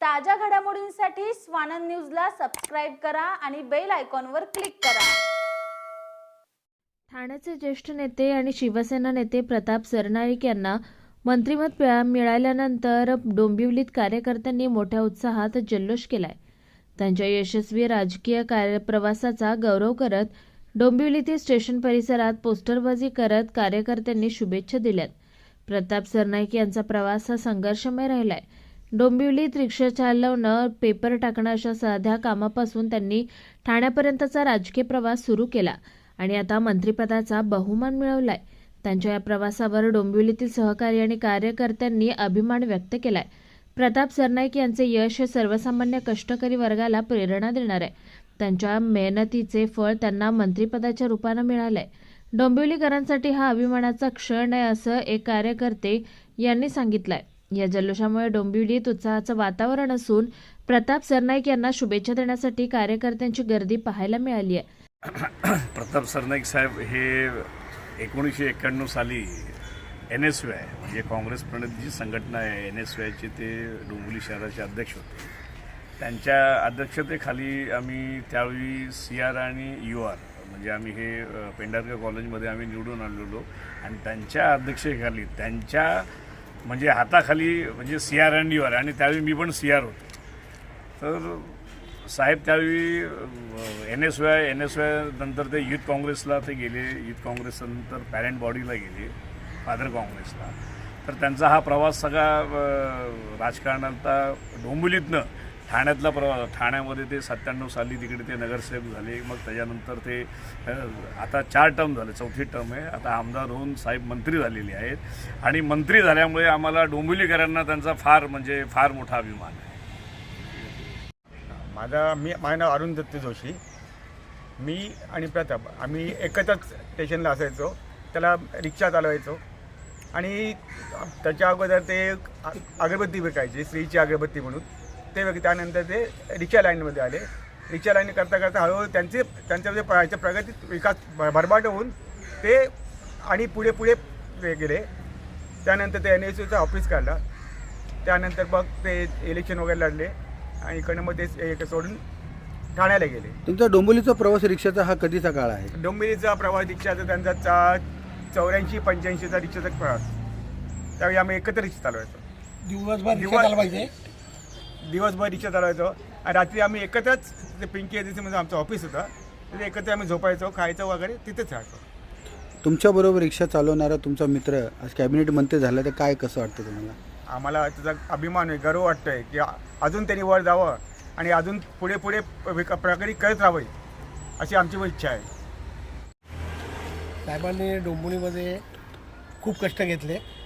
ताज्या घडामोडींसाठी स्वानंद न्यूजला सबस्क्राईब करा आणि बेल आयकॉनवर क्लिक करा. ठाण्याचे ज्येष्ठ नेते आणि शिवसेना नेते प्रताप सरनाईक यांना मंत्रिमत मिळाल्यानंतर डोंबिवलीत कार्यकर्त्यांनी मोठ्या उत्साहात जल्लोष केलाय. त्यांच्या यशस्वी राजकीय कार्य प्रवासाचा गौरव करत डोंबिवलीतील स्टेशन परिसरात पोस्टरबाजी करत कार्यकर्त्यांनी शुभेच्छा दिल्यात. प्रताप सरनाईक यांचा प्रवास हा संघर्षमय राहिलाय. डोंबिवलीत रिक्षा चालवणं पेपर टाकणं अशा साध्या कामापासून त्यांनी ठाण्यापर्यंतचा राजकीय प्रवास सुरू केला आणि आता मंत्रिपदाचा बहुमान मिळवलाय. त्यांच्या या प्रवासावर डोंबिवलीतील सहकारी आणि कार्यकर्त्यांनी अभिमान व्यक्त केलाय. प्रताप सरनाईक यांचे यश हे सर्वसामान्य कष्टकरी वर्गाला प्रेरणा देणार आहे. त्यांच्या मेहनतीचे फळ त्यांना मंत्रिपदाच्या रूपानं मिळालंय. डोंबिवलीकरांसाठी हा अभिमानाचा क्षण आहे असं एक कार्यकर्ते यांनी सांगितलंय. या जल्लोषामुळे डोंबिवलीत उत्साहाचं वातावरण असून प्रताप सरनाईक यांना शुभेच्छा देण्यासाठी कार्यकर्त्यांची गर्दी पाहायला मिळाली आहे. प्रताप सरनाईक साहेब हे एकोणीसशे एक्क्याण्णव साली एन एस व्हाय म्हणजे काँग्रेस प्रणित जी संघटना आहे. एन एस यू ते डोंबिवली शहराचे अध्यक्ष होते. त्यांच्या अध्यक्षतेखाली आम्ही त्यावेळी सी आर आणि यू आर म्हणजे आम्ही हे पेंढारकर कॉलेजमध्ये आम्ही निवडून आणलेलो. आणि त्यांच्या अध्यक्षतेखाली त्यांच्या म्हणजे हाताखाली म्हणजे C R N U R आणि त्यावेळी मी पण सी आर होतो. तर साहेब त्यावेळी N S Y N S Y नंतर ते युथ काँग्रेसला ते गेले. युथ काँग्रेसनंतर पॅरेंट बॉडीला गेले फादर काँग्रेसला. तर त्यांचा हा प्रवास सगळा अ, राजकारणाचा डोंबिवलीतनं ठाण्यातला प्रवास ठाण्यामध्ये ते सत्त्याण्णव साली तिकडे ते नगरसेवक झाले. मग त्याच्यानंतर ते आता चार टर्म झाले. चौथी टर्म आहे. आता आमदार होऊन साहेब मंत्री झालेले आहेत. आणि मंत्री झाल्यामुळे आम्हाला डोंबिवलीकरांना त्यांचा फार म्हणजे फार मोठा अभिमान आहे. माझा मी माझं नाव अरुण दत्त जोशी. मी आणि प्रताप आम्ही एकत्रच स्टेशनला असायचो. त्याला रिक्षा चालवायचो आणि त्याच्या अगोदर ते अगरबत्ती विकायची स्त्रीची अगरबत्ती म्हणून. ते विक त्यानंतर ते रिक्षा लाईनमध्ये आले. रिक्षा लाईन करता करता हळूहळू त्यांचे त्यांच्यामध्ये ह्याच्या प्रगतीत विकास भरभाट होऊन ते आणि पुढे पुढे गेले. त्यानंतर ते एन एस यूचं ऑफिस काढला. त्यानंतर मग ते इलेक्शन वगैरे लढले आणि इकडनं मग ते एक सोडून ठाण्याला गेले. तुमचा डोंबिवलीचा प्रवास रिक्षाचा हा कधीचा काळ आहे? डोंबिवलीचा प्रवास रिक्षाचा त्यांचा चा चौऱ्याऐंशी पंच्याऐंशीचा रिक्षाचा प्रवास त्यावेळी आम्ही एकत्र रिक्षा चालवायचो. दिवसभर रिक्षा दिवस- चालवायचे. दिवसभर रिक्षा चालवायचो. आणि रात्री आम्ही एकत्रच ते पिंकी एजन्सीमध्ये आमचं ऑफिस होतं. तिथे एकत्र आम्ही झोपायचो खायचं वगैरे तिथेच राहायचो. तुमच्याबरोबर रिक्षा चालवणारा तुमचा मित्र आज कॅबिनेट मंत्री झाला तर काय कसं वाटतं तुम्हाला? आम्हाला त्याचा अभिमान आहे गर्व वाटतो आहे की अजून त्यांनी वर जावं आणि अजून पुढे पुढे विक- प्रगती करत राहावी अशी आमची पण इच्छा आहे. साहेबांनी डोंबिवलीमध्ये खूप कष्ट घेतले.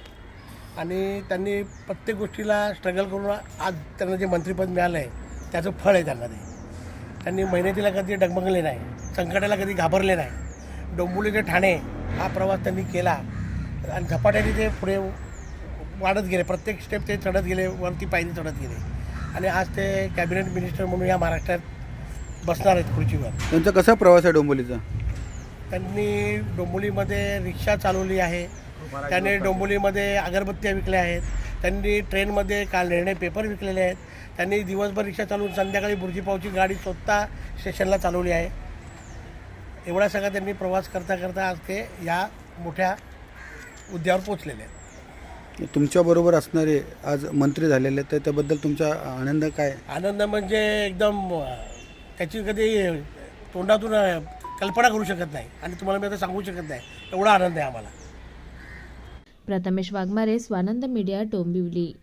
आणि त्यांनी प्रत्येक गोष्टीला स्ट्रगल करून आज त्यांना जे मंत्रिपद मिळालं आहे त्याचं फळ आहे त्यांना ते. त्यांनी मेहनतीला कधी डगमगले नाही संकटाला कधी घाबरले नाही. डोंबिवली ते ठाणे हा प्रवास त्यांनी केला आणि झपाट्याने ते पुढे वाढत गेले. प्रत्येक स्टेप ते चढत गेले वरती पायरी चढत गेले. आणि आज ते कॅबिनेट मिनिस्टर म्हणून या महाराष्ट्रात बसणार आहेत खुर्चीवर. त्यांचा कसा प्रवास आहे डोंबिवलीचा? त्यांनी डोंबिवलीमध्ये रिक्षा चालवली आहे. त्यांनी डोंबिवलीमध्ये अगरबत्त्या विकल्या आहेत. त्यांनी ट्रेनमध्ये काल निर्णय पेपर विकलेले आहेत. त्यांनी दिवसभर रिक्षा चालवून संध्याकाळी बुर्जीपावची गाडी स्वतः स्टेशनला चालवली आहे. एवढा सगळा त्यांनी प्रवास करता करता आज ते या मोठ्या हुद्द्यावर पोचलेले आहेत. तुमच्याबरोबर असणारे आज मंत्री झालेले तर त्याबद्दल तुमचा आनंद काय? आनंद म्हणजे एकदम त्याची कधी तोंडातून कल्पना करू शकत नाही. आणि तुम्हाला मी आता सांगू शकत नाही. एवढा आनंद आहे आम्हाला. Prathamesh Waghmare Swanand media Dombivli.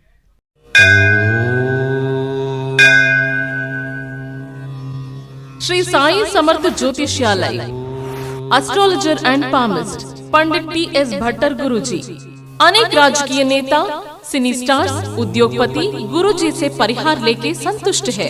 Shri Sai Samarth Jyotishalaya astrologer and palmist Pandit P S Bhattar Guruji अनेक राजकीय नेता सिनी स्टार्स उद्योगपति, गुरुजी से परिहार लेके संतुष्ट है।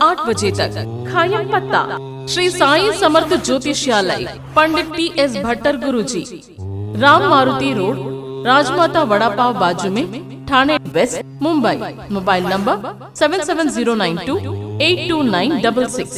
आठ बजे तक। खायम पत्ता। Shri Sai Samarth Jyotishalaya Pandit T S Bhattar Guru ji Ram Maruti road Rajmata vada pav बाजू में Thane west Mumbai. Mobile number seven seven zero nine two eight two nine double six.